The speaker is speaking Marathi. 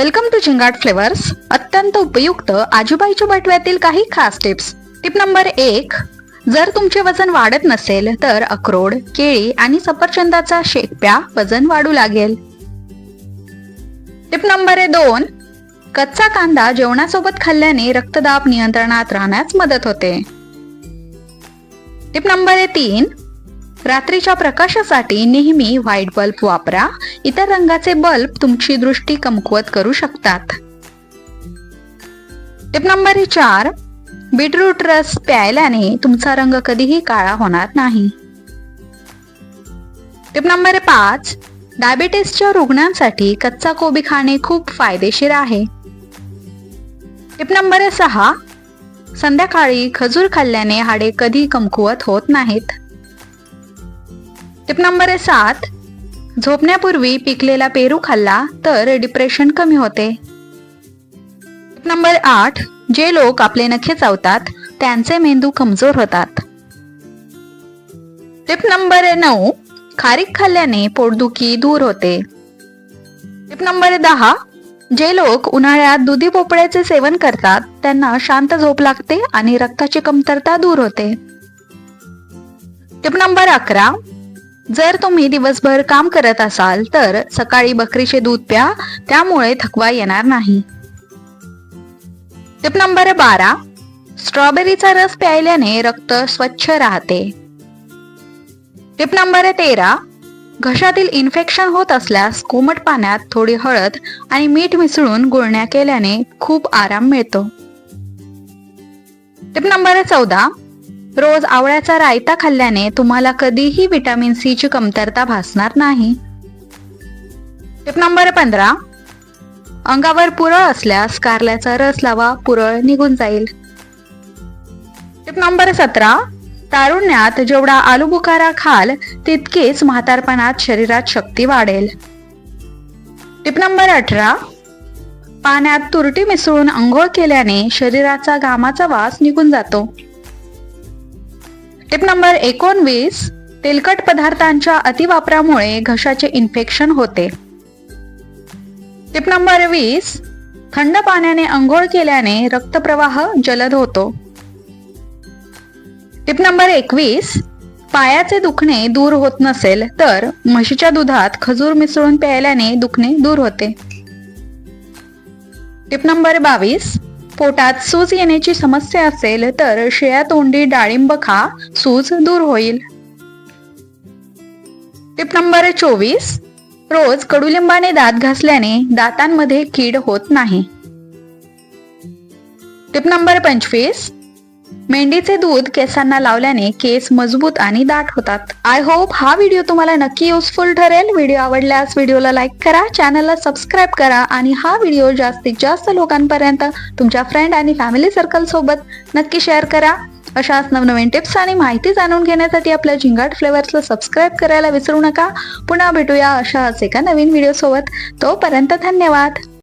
वेलकम टू झिंगाट फ्लेवर्स अत्यंत उपयुक्त आजूबाईच्या बटव्यातील काही खास टिप्स टिप नंबर एक जर तुमचे वजन वाढत नसेल तर अक्रोड केळी आणि सफरचंदाचा शेक प्या वजन वाढू लागेल. टिप नंबर दोन कच्चा कांदा जेवणासोबत खाल्ल्याने रक्तदाब नियंत्रणात राहण्यास मदत होते. टिप नंबर तीन रात्रीच्या प्रकाशासाठी नेहमी व्हाईट बल्ब वापरा. इतर रंगाचे बल्ब तुमची दृष्टी कमकुवत करू शकतात. टिप नंबर चार बीटरूट रस प्यायल्याने तुमचा रंग कधीही काळा होणार नाही. टिप नंबर पाच डायबिटीसच्या रुग्णांसाठी कच्चा कोबी खाणे खूप फायदेशीर आहे. टिप नंबर सहा संध्याकाळी खजूर खाल्ल्याने हाडे कधी कमकुवत होत नाहीत. टिप नंबर सात. झोपण्यापूर्वी पिकलेला पेरू खाल्ला तर डिप्रेशन कमी होते. टिप नंबर आठ. जे लोक आपले नखे चावतात त्यांचे मेंदू कमजोर होतात. टिप नंबर नऊ. खारीक खाल्ल्याने पोटदुखी दूर होते. टिप नंबर दहा. जे लोक उन्हाळ्यात दुधी भोपळ्याचे सेवन करतात त्यांना शांत झोप लागते आणि रक्ताची कमतरता दूर होते. टिप नंबर अकरा. जर तुम्ही दिवसभर काम करत असाल तर सकाळी बकरीचे दूध प्या त्यामुळे थकवा येणार नाही. टिप नंबर बारा स्ट्रॉबेरीचा रस प्यायल्याने रक्त स्वच्छ राहते. टिप नंबर तेरा घशातील इन्फेक्शन होत असल्यास कोमट पाण्यात थोडी हळद आणि मीठ मिसळून गुळण्या केल्याने खूप आराम मिळतो. टिप नंबर चौदा रोज आवळ्याचा रायता खाल्ल्याने तुम्हाला कधीही व्हिटॅमिन सी ची कमतरता भासणार नाही. टिप नंबर पंधरा. अंगावर पुरळ असल्यास कारल्याचा रस लावा पुरळ निघून जाईल. टिप नंबर सतरा. तारुण्यात जेवढा आलू बुखारा खाल तितकेच म्हातारपणात शरीरात शक्ती वाढेल. टिप नंबर अठरा. पाण्यात तुरटी मिसळून अंघोळ केल्याने शरीराचा घामाचा वास निघून जातो. टिप नंबर एकोणवीस तेलकट पदार्थांच्या अतिवापरामुळे घशाचे इन्फेक्शन होते. टिप नंबर वीस थंड पाण्याने अंघोळ केल्याने रक्तप्रवाह जलद होतो. टिप नंबर एकवीस पायाचे दुखणे दूर होत नसेल तर म्हशीच्या दुधात खजूर मिसळून प्यायल्याने दुखणे दूर होते. टिप नंबर बावीस पोटात सूज येण्याची समस्या असेल तर शिळ्या तोंडी डाळिंब खा सूज दूर होईल. टिप नंबर चोवीस रोज कडुलिंबाने दात घासल्याने दातांमध्ये कीड होत नाही. टिप नंबर पंचवीस मेंढीचे दूध केसांना लावल्याने केस मजबूत आणि दाट होतात. आय होप हा व्हिडिओ तुम्हाला नक्की युजफुल ठरेल. व्हिडिओ आवडल्यास व्हिडिओला लाईक करा चॅनलला सबस्क्राईब करा आणि हा व्हिडिओ जास्तीत जास्त लोकांपर्यंत तुमच्या फ्रेंड आणि फॅमिली सर्कल सोबत नक्की शेअर करा. अशाच नवनवीन टिप्स आणि माहिती जाणून घेण्यासाठी आपल्या झिंगाट फ्लेवर्सला सबस्क्राईब करायला विसरू नका. पुन्हा भेटूया अशाच एका नवीन व्हिडिओ सोबत. तोपर्यंत धन्यवाद.